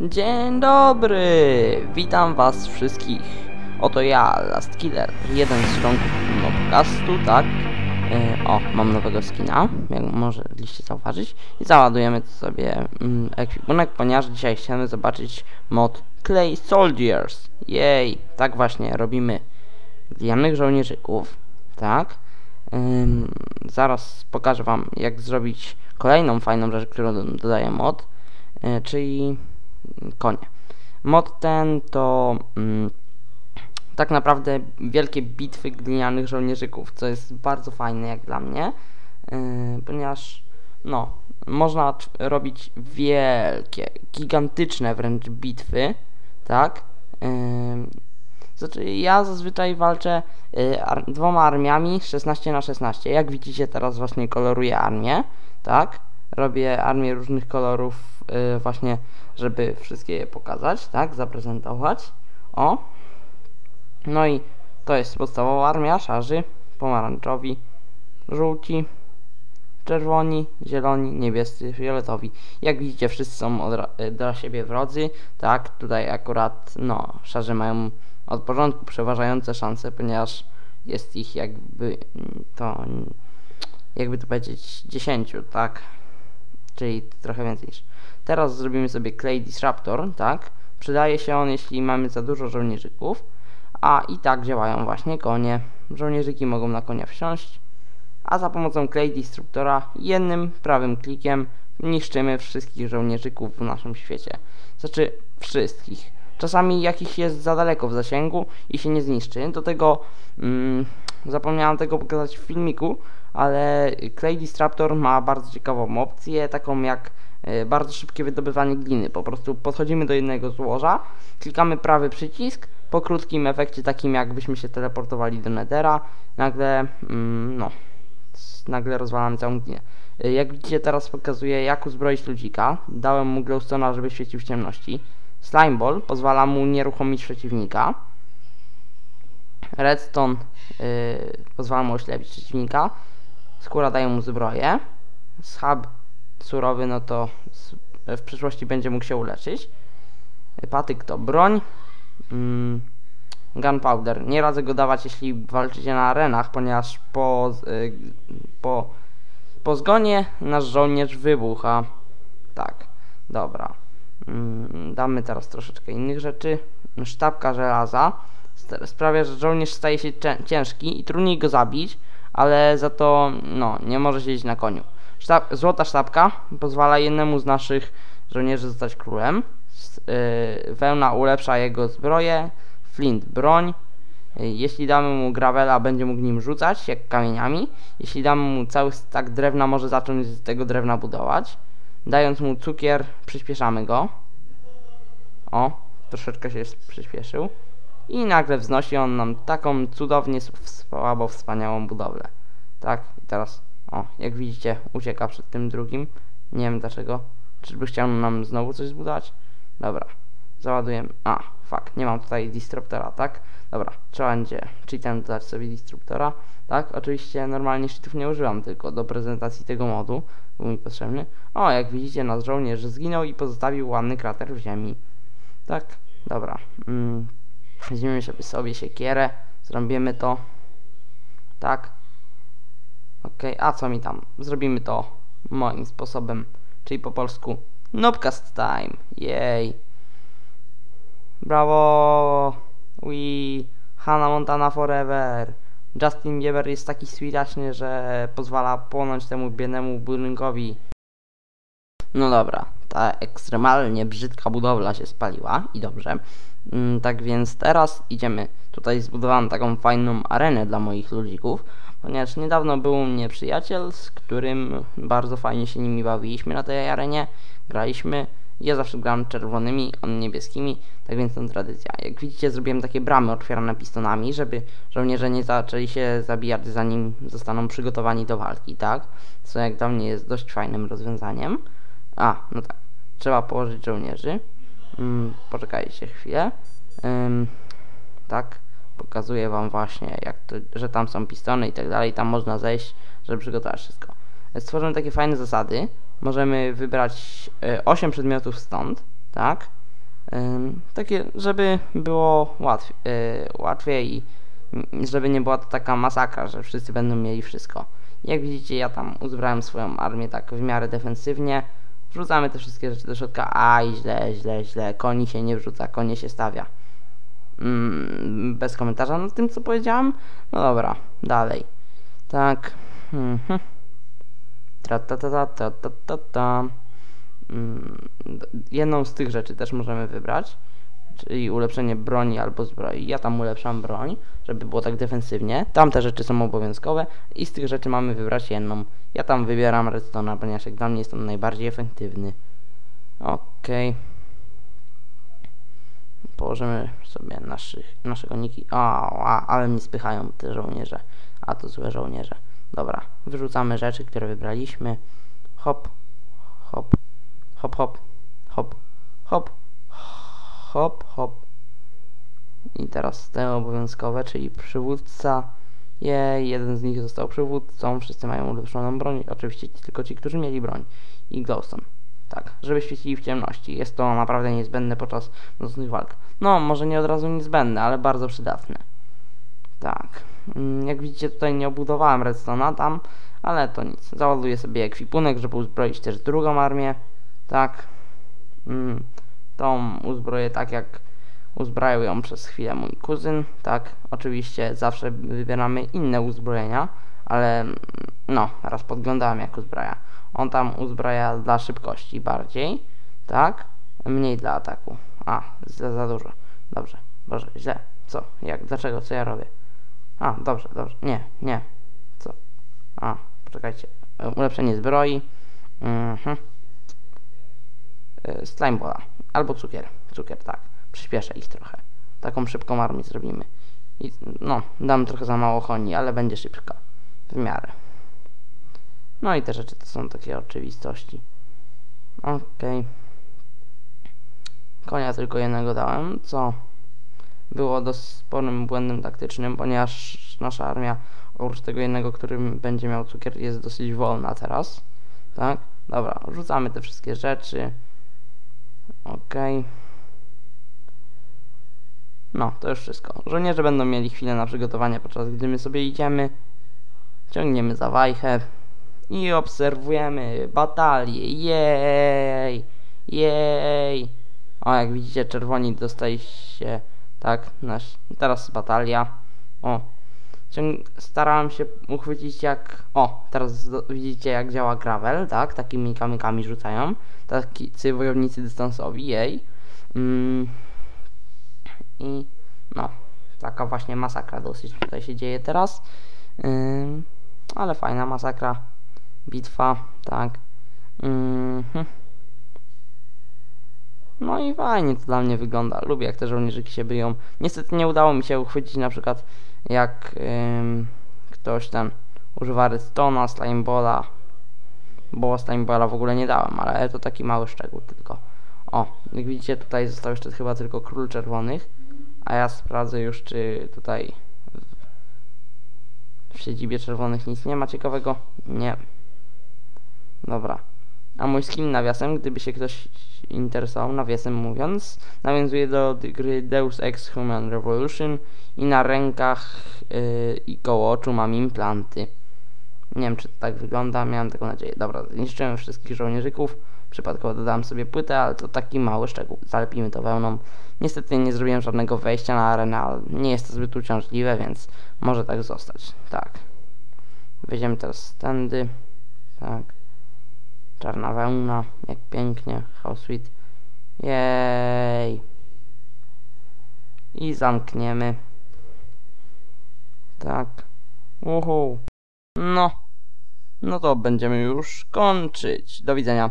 Dzień dobry! Witam was wszystkich. Oto ja, Last Killer, jeden z członków podcastu, tak? E, o, mam nowego skina, jak mogliście zauważyć. I załadujemy sobie mm, ekwipunek, ponieważ dzisiaj chcemy zobaczyć mod Clay Soldiers. Jej, tak właśnie robimy glinianych żołnierzyków, tak? Ym, zaraz pokażę wam, jak zrobić kolejną fajną rzecz, którą dodaje mod, yy, czyli konie. Mod ten to mm, tak naprawdę wielkie bitwy glinianych żołnierzyków, co jest bardzo fajne jak dla mnie, yy, ponieważ no, można robić wielkie, gigantyczne wręcz bitwy, tak? Yy, znaczy, ja zazwyczaj walczę y, ar dwoma armiami 16 na 16. Jak widzicie, teraz właśnie koloruję armię, tak? Robię armię różnych kolorów y, właśnie, żeby wszystkie je pokazać, tak? Zaprezentować. O. No i to jest podstawowa armia, szarzy, pomarańczowi, żółci, czerwoni, zieloni, niebiescy, fioletowi. Jak widzicie, wszyscy są dla siebie wrodzy, tak? Tutaj akurat, no, szarze mają od początku przeważające szanse, ponieważ jest ich jakby to jakby to powiedzieć 10, tak? Czyli trochę więcej niż. Teraz zrobimy sobie Clay Disruptor, tak? Przydaje się on, jeśli mamy za dużo żołnierzyków, a i tak działają właśnie konie. Żołnierzyki mogą na konia wsiąść, a za pomocą Clay Disruptora jednym prawym klikiem niszczymy wszystkich żołnierzyków w naszym świecie. Znaczy wszystkich. Czasami jakiś jest za daleko w zasięgu i się nie zniszczy. Do tego mm, zapomniałem tego pokazać w filmiku, ale Clay Disruptor ma bardzo ciekawą opcję, taką jak y, bardzo szybkie wydobywanie gliny. Po prostu podchodzimy do jednego złoża, klikamy prawy przycisk, po krótkim efekcie takim jakbyśmy się teleportowali do Nethera, nagle, mm, no, nagle rozwalamy całą glinę. Y, jak widzicie teraz pokazuję jak uzbroić ludzika. Dałem mu glowstone'a, żeby świecił w ciemności. Slimeball pozwala mu nieruchomić przeciwnika. Redstone yy, pozwala mu oślepić przeciwnika. Skóra daje mu zbroję. Schab surowy, no to w przyszłości będzie mógł się uleczyć. Patyk to broń. Mm, gunpowder. Nie radzę go dawać, jeśli walczycie na arenach, ponieważ po, yy, po, po zgonie nasz żołnierz wybucha. Tak, dobra. Mm, damy teraz troszeczkę innych rzeczy. Sztabka żelaza sprawia, że żołnierz staje się ciężki i trudniej go zabić, ale za to no, nie może siedzieć na koniu. Sztab złota sztabka pozwala jednemu z naszych żołnierzy zostać królem. Yy, wełna ulepsza jego zbroję, flint broń. Yy, jeśli damy mu gravela, będzie mógł nim rzucać, jak kamieniami. Jeśli damy mu cały stak drewna, może zacząć z tego drewna budować. Dając mu cukier, przyspieszamy go. O, troszeczkę się przyspieszył. I nagle wznosi on nam taką cudownie słabo wspaniałą budowlę. Tak, i teraz, o, jak widzicie, ucieka przed tym drugim. Nie wiem dlaczego. Czyżby chciał nam znowu coś zbudować? Dobra, załadujemy. A, fuck, nie mam tutaj disruptora, tak? Dobra, trzeba będzie cheatem dodać sobie disruptora. Tak, oczywiście normalnie cheatów nie używam, tylko do prezentacji tego modu był mi potrzebny. O, jak widzicie, nasz żołnierz zginął i pozostawił ładny krater w ziemi. Tak, dobra. Mm. Weźmiemy sobie, sobie siekierę, zrobimy to. Tak. Ok, a co mi tam? Zrobimy to moim sposobem, czyli po polsku Nobcast time. Jej. Brawo. We Hannah Montana forever. Justin Bieber jest taki switaczny, że pozwala płonąć temu biednemu budynkowi. No dobra, ta ekstremalnie brzydka budowla się spaliła i dobrze. Mm, tak więc teraz idziemy. Tutaj zbudowałem taką fajną arenę dla moich ludzików, ponieważ niedawno był u mnie przyjaciel, z którym bardzo fajnie się nimi bawiliśmy na tej arenie. Graliśmy. Ja zawsze gram czerwonymi, on niebieskimi, tak więc to tradycja. Jak widzicie zrobiłem takie bramy otwierane pistonami, żeby żołnierze nie zaczęli się zabijać zanim zostaną przygotowani do walki, tak? Co jak dla mnie jest dość fajnym rozwiązaniem. A, no tak. Trzeba położyć żołnierzy. Mm, poczekajcie chwilę. Ym, tak, pokazuję wam właśnie, jak to, że tam są pistony i tak dalej. Tam można zejść, żeby przygotować wszystko. Stworzymy takie fajne zasady. Możemy wybrać y, 8 przedmiotów stąd, tak? Takie, żeby było łatwiej, łatwiej i żeby nie była to taka masakra, że wszyscy będą mieli wszystko. Jak widzicie, ja tam uzbrałem swoją armię tak w miarę defensywnie. Wrzucamy te wszystkie rzeczy do środka. Aj, źle, źle, źle. Koni się nie wrzuca, konie się stawia. Mm, bez komentarza nad tym, co powiedziałam. No dobra, dalej. Tak. Mhm. Tra ta ta ta ta ta ta ta. Mm, jedną z tych rzeczy też możemy wybrać, czyli ulepszenie broni albo zbroi. Ja tam ulepszam broń, żeby było tak defensywnie. Tamte rzeczy są obowiązkowe i z tych rzeczy mamy wybrać jedną. Ja tam wybieram redstone, ponieważ jak dla mnie jest on najbardziej efektywny. Okej. Położymy sobie naszych, nasze koniki. O, a, ale mi spychają te żołnierze. A to złe żołnierze. Dobra, wyrzucamy rzeczy, które wybraliśmy. Hop, hop, hop, hop, hop, hop, hop, hop. I teraz te obowiązkowe, czyli przywódca. Jej, jeden z nich został przywódcą. Wszyscy mają ulepszoną broń. Oczywiście ci- tylko ci, którzy mieli broń. I glowstone. Tak, żeby świecili w ciemności. Jest to naprawdę niezbędne podczas nocnych walk. No, może nie od razu niezbędne, ale bardzo przydatne. Tak. Mm, Jak widzicie, tutaj nie obudowałem redstone'a tam, ale to nic. Załaduję sobie ekwipunek, żeby uzbroić też drugą armię. Tak. Mm, Tą uzbroję tak, jak uzbrajał ją przez chwilę mój kuzyn. Tak, oczywiście zawsze wybieramy inne uzbrojenia, ale mm, no, raz podglądałem jak uzbraja. On tam uzbraja dla szybkości bardziej, tak? Mniej dla ataku. A, za, za dużo. Dobrze, Boże, źle. Co? Jak? Dlaczego? Co ja robię? A, dobrze, dobrze. Nie, nie. Co? A, poczekajcie. Ulepszenie zbroi. Mhm. E, Slimebola. Albo cukier. Cukier, tak. Przyspieszę ich trochę. Taką szybką armię zrobimy. I, no, dam trochę za mało koni, ale będzie szybka. W miarę. No i te rzeczy to są takie oczywistości. Okej. Konia tylko jednego dałem, co było dość sporym błędem taktycznym, ponieważ nasza armia, oprócz tego jednego, który będzie miał cukier, jest dosyć wolna teraz. Tak? Dobra, rzucamy te wszystkie rzeczy. Okej. No, to już wszystko. Żołnierze będą mieli chwilę na przygotowanie, podczas gdy my sobie idziemy. Ciągniemy za wajchę i obserwujemy batalię. Jej! Jej! O, jak widzicie, czerwoni dostaje się, tak, nasz, teraz batalia. O, starałem się uchwycić jak, o, teraz widzicie jak działa gravel, tak, takimi kamykami rzucają, tacy wojownicy dystansowi, jej. Mm, I, no, taka właśnie masakra dosyć tutaj się dzieje teraz. Ale fajna masakra, bitwa, tak. Mhm. No i fajnie to dla mnie wygląda. Lubię jak te żołnierzyki się biją. Niestety nie udało mi się uchwycić na przykład jak ym, ktoś ten używa redstone'a, slimebola. Bo slimebola w ogóle nie dałem, ale to taki mały szczegół tylko. O, jak widzicie tutaj został jeszcze chyba tylko król czerwonych. A ja sprawdzę już czy tutaj w siedzibie czerwonych nic nie ma ciekawego. Nie. Dobra. A mój skin nawiasem, gdyby się ktoś interesował, nawiasem mówiąc, nawiązuje do gry Deus Ex Human Revolution i na rękach yy, i koło oczu mam implanty. Nie wiem, czy to tak wygląda, miałem taką nadzieję. Dobra, zniszczyłem wszystkich żołnierzyków. Przypadkowo dodałem sobie płytę, ale to taki mały szczegół. Zalepimy to wełną. Niestety nie zrobiłem żadnego wejścia na arenę, ale nie jest to zbyt uciążliwe, więc może tak zostać. Tak. Wejdziemy teraz tędy. Tak. Czarna wełna, jak pięknie, how sweet. Jej. I zamkniemy. Tak. Uhu. No. No to będziemy już kończyć. Do widzenia.